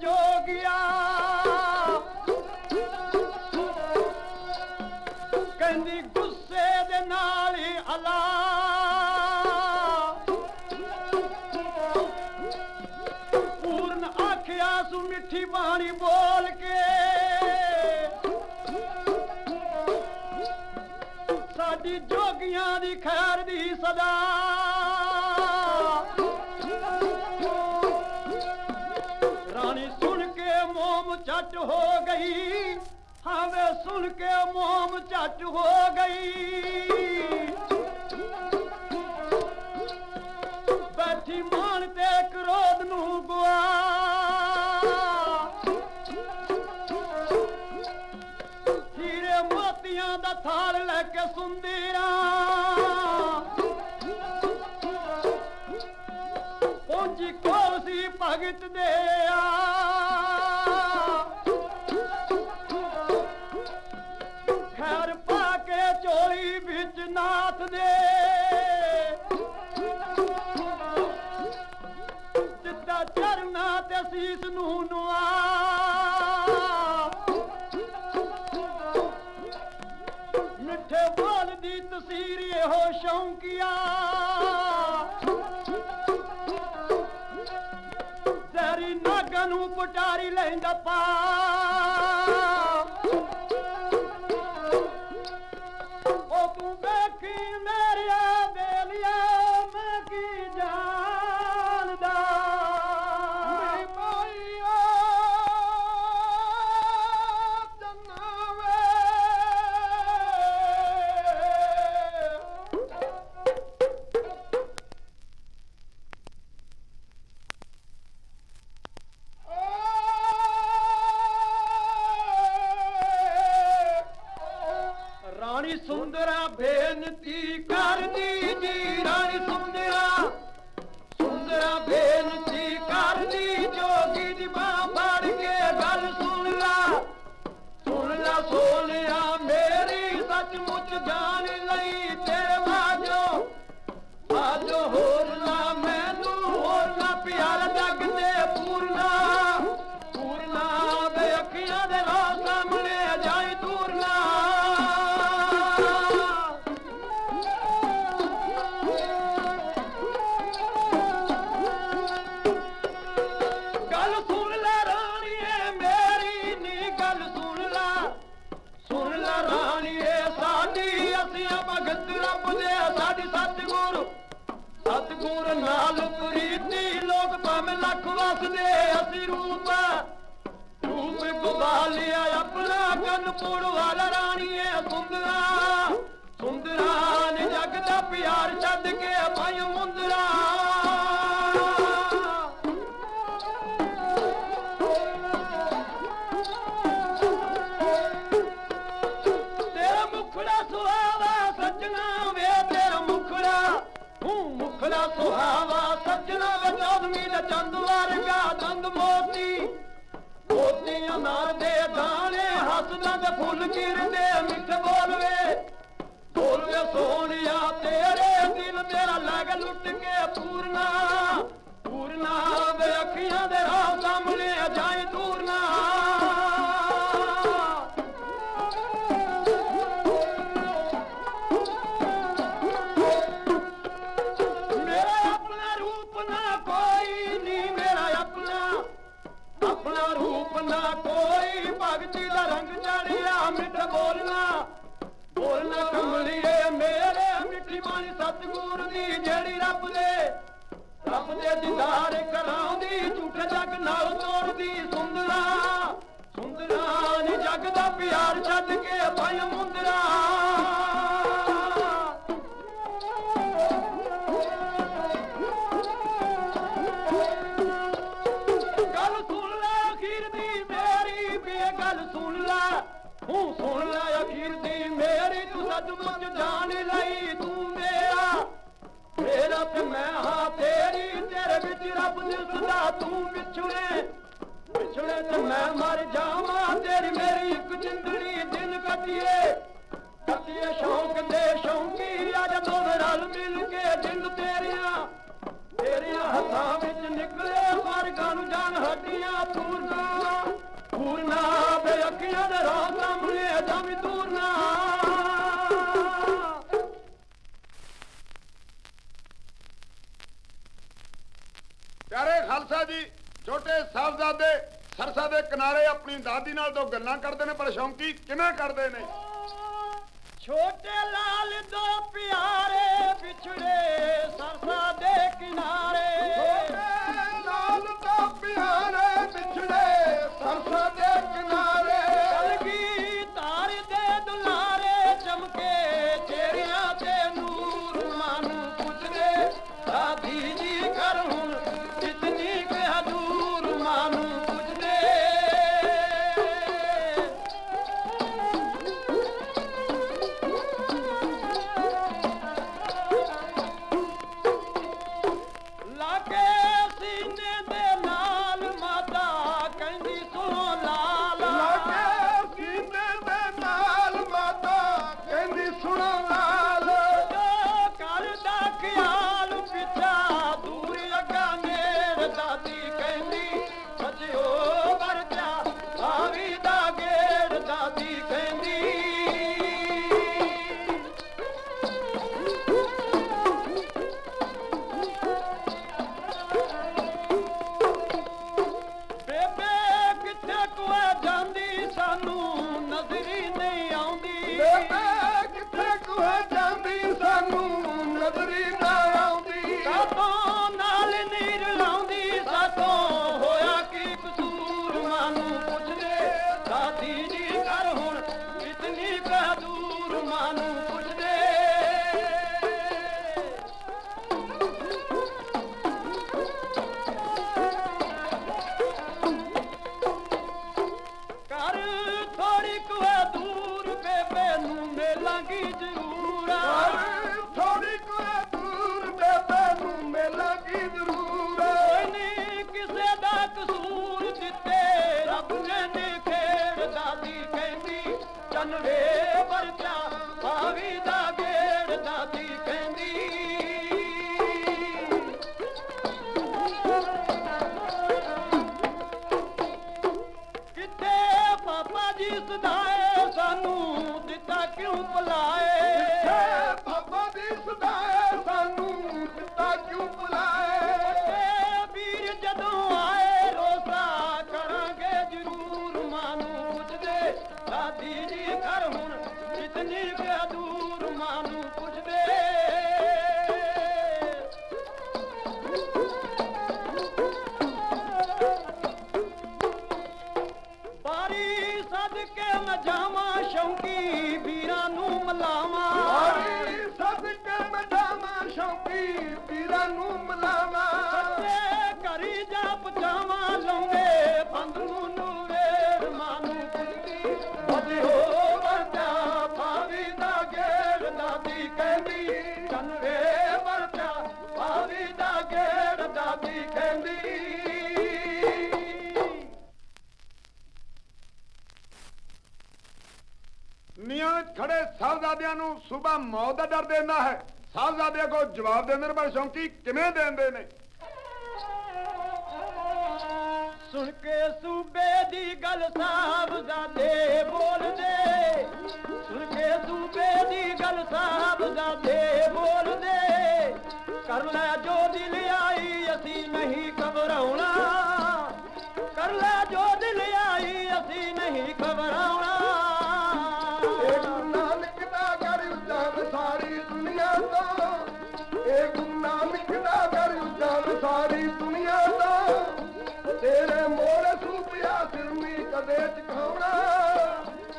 ਜੋਗਿਆ। ਕਹਿੰਦੀ ਗੁੱਸੇ ਦੇ ਨਾਲ ਅਲਾ। ਪੂਰਨ ਆਖਿਆ ਸੁ ਮਿੱਠੀ ਬਾਣੀ ਬੋਲ ਕੇ। ਸਾਡੀ ਜੋਗੀਆਂ ਦੀ ਖੈਰ ਦੀ ਸਦਾ। ਸੁਣ ਕੇ ਮੋਮ ਝੱਟ ਹੋ ਗਈ। ਅਸੀਸ ਨੂੰ ਨੁਆ। ਮਿੱਠੇ ਬਾਲ ਦੀ ਤਸਵੀਰ ਇਹੋ ਸ਼ੌਂਕੀਆ। ਜ਼ਹਿਰੀ ਨਾਗਾਂ ਨੂੰ ਪਟਾਰੀ ਲੈਂਦਾ ਪਾ। ਤੇ ਫੁੱਲ ਚਿਰਦੇ ਮਿੱਠ ਬੋਲਵੇ। ਬੋਲਵੇ ਸੋਹਣਿਆ, ਤੇਰੇ ਦਿਲ ਮੇਰਾ ਲੱਗ ਲੁੱਟ ਕੇ ਪੂਰਨਾ। ਪੂਰਨਾ ਵੇ ਅੱਖੀਆਂ ਦੇ ਰਾਹ ਸਾਹਮਣੇ ਜਾਈ ਦੂਰ ਨਾ। ਆਪਣਾ ਰੂਪ ਨਾ ਬੋਲਣਾ। ਬੋਲਣਾ ਬੋਲਣਾ ਕਮਲੀਏ ਮੇਰੇ ਮਿੱਠੀ ਬਾਣੀ ਸਤਗੁਰ ਦੀ, ਜਿਹੜੀ ਰੱਬ ਦੇ ਰੱਬ ਦੇ ਦਿਦਾਰ ਕਰਾਉਂਦੀ ਝੂਠੇ ਜੱਗ ਨਾਲ ਤੋੜਦੀ। ਸੁੰਦਰਾ ਸੁੰਦਰਾ ਨੀ ਜੱਗ ਦਾ ਪਿਆਰ ਛੱਡ ਕੇ ਭਾਈ ਵਿਛੜੇ ਤੇ ਮੈਂ ਮਰ ਜਾਵਾਂ, ਤੇਰੀ ਮੇਰੀ ਇੱਕ ਜਿੰਦੜੀ ਦਿਨ ਕੱਟੀਏ। ਕੱਟੀਏ ਸ਼ੌਂਕ ਦੇ ਸ਼ੌਂਕੀ ਆ ਜਦੋਂ ਰਲ ਮਿਲ ਕੇ ਜਿੰਦ ਤੇਰੀਆਂ। ਤੇਰੀਆਂ ਹੱਥਾਂ ਵਿੱਚ ਨਿਕਲੇ ਸਵਰਗਾਂ ਨੂੰ ਜਾਣ ਹੱਡੀਆਂ ਪੂਰਨਾ ਪੂਰਨਾ ਬੇ ਅੱਖੀਆਂ ਦੇ ਰਾਹ ਸਾਹਮਣੇ ਜਾਵੀ ਦੂਰਨਾ ਪਿਆਰੇ ਖਾਲਸਾ ਜੀ, ਛੋਟੇ ਸਾਹਿਬਜ਼ਾਦੇ ਸਰਸਾ ਦੇ ਕਿਨਾਰੇ ਆਪਣੀ ਦਾਦੀ ਨਾਲ ਦੋ ਗੱਲਾਂ ਕਰਦੇ ਨੇ, ਪਰ ਸ਼ੌਂਕੀ ਕਿਵੇਂ ਕਰਦੇ ਨੇ? ਛੋਟੇ ਲਾਲ ਦੋ ਪਿਆਰੇ ਵਿਛੜੇ রাধি ਮੈਂ ਜਾਵਾਂ ਸ਼ੌਂਕੀ ਵੀਰਾਂ ਨੂੰ ਮਲਾਵਾਂ। ਸਦਕੇ ਮਡਾਵਾ ਸ਼ੌਕੀ ਪੀਰਾਂ ਨੂੰ ਮਲਾਵਾ। ਸੱਚੇ ਘਰੀ ਜਾ ਪਚਾਵਾਂ ਲਾਉਂਦੇ ਬੰਦ ਨੂੰ ਨੂਰੇ ਮਾਨੂੰ ਪੁੱਛਦੀ ਵਜੋ ਵਰਤਾ ਭਾਵੀ ਦਾ ਗੇੜ ਦਾਦੀ ਕਹਿੰਦੀ ਚੰਵੇ ਵਰਤਾ ਭਾਵੀ ਦਾ ਗੇੜ ਦਾਦੀ ਕਹਿੰਦੀ। ਸਾਹਿਬਜ਼ਾਦਿਆਂ ਨੂੰ ਸਵੇਰ ਮੌਤ ਦਾ ਡਰ ਦਿੰਦਾ ਹੈ। ਸਾਹਿਬਜ਼ਾਦੇ ਕੋ ਜਵਾਬ ਦਿੰਦੇ ਨੇ ਪਰ ਸ਼ੌਂਕੀ, ਕਿਵੇਂ ਦਿੰਦੇ ਨੇ? ਸੁਣ ਕੇ ਸੂਬੇ ਦੀ ਗੱਲ ਸਾਹਿਬਜ਼ਾਦੇ ਬੋਲਦੇ। ਸੁਣ ਕੇ ਸੂਬੇ ਦੀ ਗੱਲ ਸਾਹਿਬਜ਼ਾਦੇ ਬੋਲਦੇ। ਕਰ ਲੈ ਜੋ ਦਿਲ ਚਖਾਉਣਾ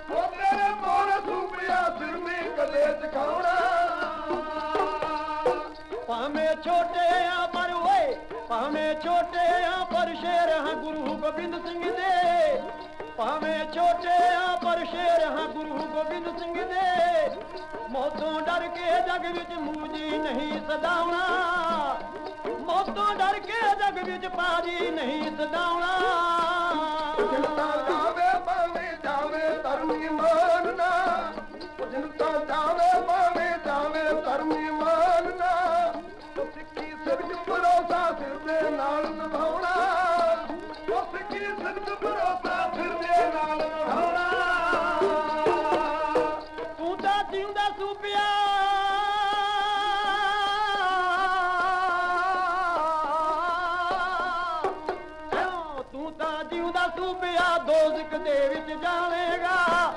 ਉਹ ਤੇਰੇ ਮੋਰ ਸੂਪਿਆ ਸਿਰ ਨਹੀਂ ਕਦੇ ਚਖਾਉਣਾ ਭਾਵੇਂ ਛੋਟੇ ਆ ਪਰ ਓਏ, ਭਾਵੇਂ ਛੋਟੇ ਆ ਪਰ ਸ਼ੇਰ ਹਾਂ ਗੁਰੂ ਗੋਬਿੰਦ ਸਿੰਘ ਦੇ। ਭਾਵੇਂ ਛੋਟੇ ਆ ਪਰ ਸ਼ੇਰ ਹਾਂ ਗੁਰੂ ਗੋਬਿੰਦ ਸਿੰਘ ਦੇ। ਮੌਤੋਂ ਡਰ ਕੇ ਜਗ ਵਿੱਚ ਮੂਜੀ ਨਹੀਂ ਸਦਾਉਣਾ ਮੌਤੋਂ ਡਰ ਕੇ ਜਗ ਵਿੱਚ ਪਾਜੀ ਨਹੀਂ ਸਦਾਉਣਾ ਜਿਉਂਦਾ ਤੂੰ ਤਾਂ ਜਿਉਂਦਾ ਸੂਪਿਆ, ਦੋਜ਼ਖ ਦੇ ਵਿੱਚ ਜਾਵੇਂਗਾ।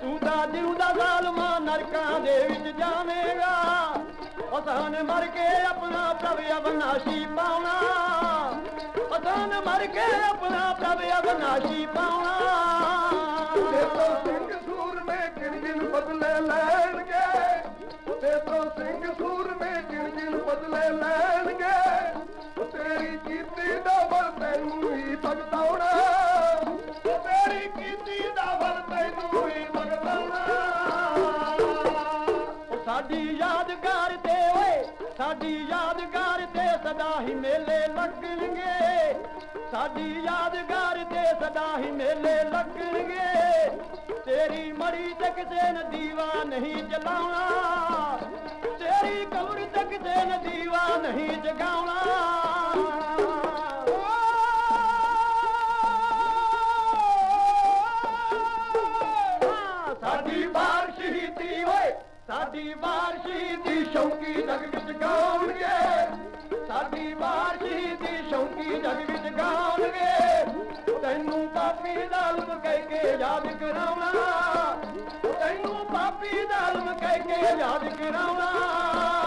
ਤੂੰ ਤਾਂ ਜਿਉਂਦਾ ਜ਼ਾਲਮਾਂ ਨਰਕਾਂ ਦੇ ਵਿੱਚ ਜਾਵੇਂਗਾ। ਅਸਾਨ ਮਰ ਕੇ ਆਪਣਾ ਪ੍ਰਭ ਅਵਨਾਸ਼ੀ ਪਾਉਣਾ। ਅਸਾਨ ਮਰ ਕੇ ਆਪਣਾ ਪ੍ਰਭ ਅਵਨਾਸ਼ੀ ਪਾਉਣਾ। ਤੇ ਤੋਂ ਸਿੰਘ ਸੂਰਮੇ ਗਿਣ ਗਿਣ ਬਦਲੇ ਲੈਣਗੇ? ਤੇ ਤੋਂ ਸਿੰਘ ਸੂਰਮੇ ਗਿਣ ਗਿਣ ਬਦਲੇ ਲੈਣਗੇ। ਤੇਰੀ ਕੀਤੀ ਦਾ ਬਲ ਤੈਨੂੰ ਹੀ ਭਗਤਾਉਣਾ। ਤੇਰੀ ਕੀਤੀ ਦਾ ਬਲ ਤੈਨੂੰ ਹੀ ਭਗਤਾਉਣਾ। ਸਾਡੀ ਯਾਦਗਾਰ ਤੇ ਓਏ, ਸਾਡੀ ਯਾਦਗਾਰ ਤੇ ਸਦਾ ਹੀ ਮੇਲੇ ਲੱਗਣਗੇ। ਸਾਡੀ ਯਾਦਗਾਰ ਤੇ ਸਦਾ ਹੀ ਮੇਲੇ ਲੱਗਣਗੇ। ਤੇਰੀ ਮੜੀ ਤੇ ਕਿਸੇ ਦੀਵਾ ਨਹੀਂ ਜਲਾਉਣਾ। ਤੇਰੀ ਕਬਰ ਤੇ ਕਿਸੇ ਦੀਵਾ ਨਹੀਂ ਜਗਾਉਣਾ। ਸਾਡੀ ਬਾਰ ਦੀ ਸ਼ੌਕੀ ਜਗ ਵਿੱਚ ਗਾਉਣਗੇ। ਸਾਡੀ ਬਾਰ ਦੀ ਸ਼ੌਕੀ ਜਗ ਵਿੱਚ ਗਾਉਣਗੇ। ਤੈਨੂੰ ਪਾਪੀ ਜ਼ਾਲਮ ਕਹਿ ਕੇ ਯਾਦ ਕਰਾਉਣਾ। ਤੈਨੂੰ ਪਾਪੀ ਜ਼ਾਲਮ ਕਹਿ ਕੇ ਯਾਦ ਕਰਾਉਣਾ।